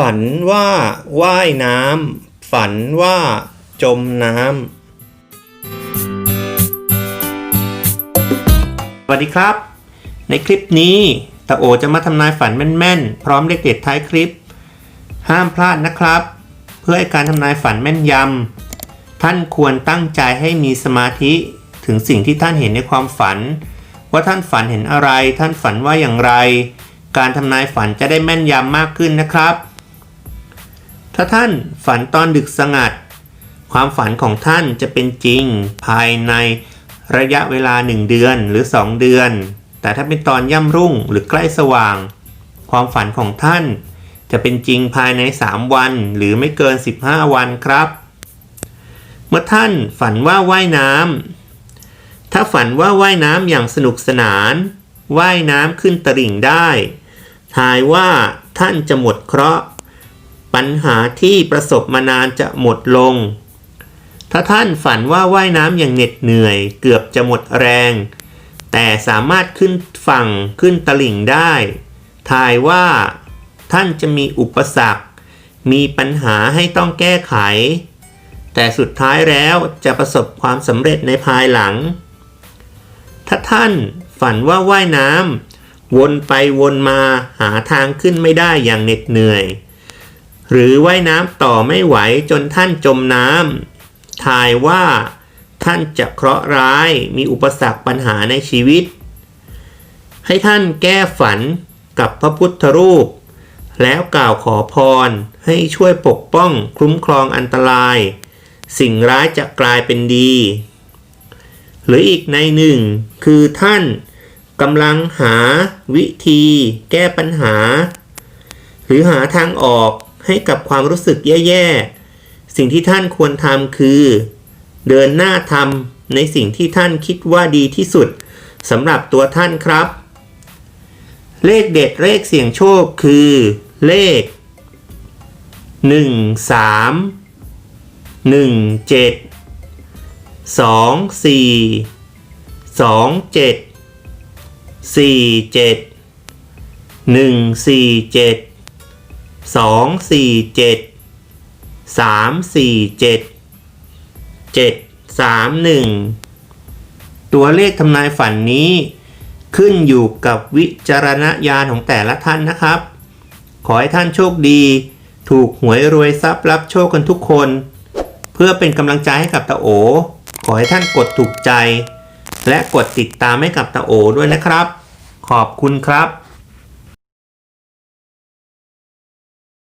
ฝันว่าว่ายน้ำ ฝันว่าจมน้ำ สวัสดีครับ ในคลิปนี้ตาโอจะมาทำนายฝันแม่นๆ พร้อมเลขเด็ดท้ายคลิป ห้ามพลาดนะครับ เพื่อให้การทำนายฝันแม่นยำ ท่านควรตั้งใจให้มีสมาธิถึงสิ่งที่ท่านเห็นในความฝัน ว่าท่านฝันเห็นอะไร ท่านฝันว่าอย่างไรการทำนายฝันจะได้แม่นยำมากขึ้นนะครับ ถ้าท่านฝันตอนดึกสงัด ความฝันของท่านจะเป็นจริงภายในระยะเวลา 1 เดือนหรือ 2 เดือน แต่ถ้าเป็นตอนย่ำรุ่งหรือใกล้สว่าง ความฝันของท่าน จะเป็นจริงภายใน 3 วันหรือไม่เกิน 15 วันครับ เมื่อท่านฝันว่าว่ายน้ำถ้าฝันว่าว่ายน้ำอย่างสนุกสนาน ว่ายน้ำขึ้นตลิ่งได้ ทายว่าท่านจะหมดเคราะห์ ปัญหาที่ประสบมานานจะหมดลง ถ้าท่านฝันว่าว่ายน้ำอย่างเหน็ดเหนื่อย เกือบจะหมดแรง แต่สามารถขึ้นฝั่งขึ้นตลิ่งได้ ทายว่าท่านจะมีอุปสรรค มีปัญหาให้ต้องแก้ไข แต่สุดท้ายแล้วจะประสบความสำเร็จในภายหลัง ถ้าท่านฝันว่าว่ายน้ำวนไปวนมาหาทางขึ้นไม่ได้อย่างเหน็ดเหนื่อย หรือว่ายน้ำต่อไม่ไหวจนท่านจมน้ำทายว่าท่านจะเคราะห์ร้ายมีอุปสรรคปัญหาในชีวิต ให้ท่านแก้ฝันกับพระพุทธรูป แล้วกล่าวขอพรให้ช่วยปกป้องคุ้มครองอันตราย สิ่งร้ายจะกลายเป็นดี หรืออีกในหนึ่ง คือท่านกำลังหาวิธี แก้ปัญหา หรือหาทางออก ให้กับความรู้สึกแย่ๆ สิ่งที่ท่านควรทำคือ เดินหน้าทำในสิ่งที่ท่านคิดว่าดีที่สุดสำหรับตัวท่านครับ เลขเด็ดเลขเสี่ยงโชคคือ เลข 1 3 1 7 2 4 2 7 4 7 1 4 7 2 4 7 3 4 7 7 3 1ตัวเลขทำนายฝันนี้ขึ้นอยู่กับวิจารณญาณของแต่ละท่านนะครับ ขอให้ท่านโชคดี ถูกหวยรวยทรัพย์รับโชคกันทุกคน เพื่อเป็นกำลังใจให้กับตาโอ ขอให้ท่านกดถูกใจ และกดติดตามให้กับตาโอด้วยนะครับ ขอบคุณครับ